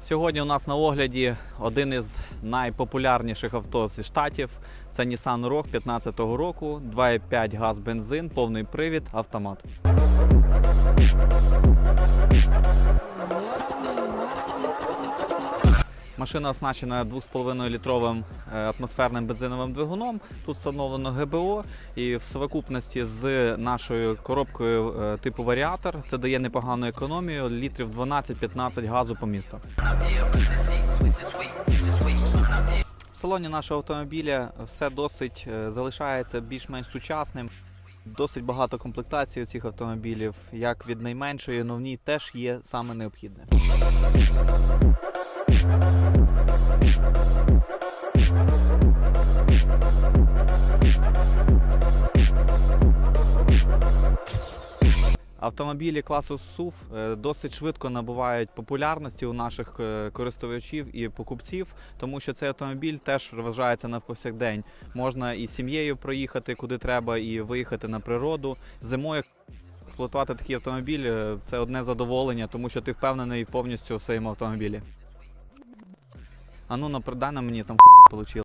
Сьогодні у нас на огляді один із найпопулярніших авто зі штатів. Це Nissan Rogue 2015 року, 2,5 газ бензин, повний привід, автомат. Машина оснащена 2,5 літровим е, атмосферним бензиновим двигуном. Тут встановлено ГБО, і в совокупності з нашою коробкою е, типу варіатор це дає непогану економію літрів 12-15 газу по місту. В салоні нашого автомобіля все досить е, залишається більш-менш сучасним. Досить багато комплектацій у цих автомобілів, як від найменшої, але в ній теж є саме необхідне. Автомобілі класу SUV е, досить швидко набувають популярності у наших е, користувачів і покупців, тому що цей автомобіль теж вважається на повсякдень. Можна і сім'єю проїхати куди треба, і виїхати на природу. Зимою експлуатувати такий автомобіль е, це одне задоволення, тому що ти впевнений повністю в своєму автомобілі. А ну на мені там вийшло.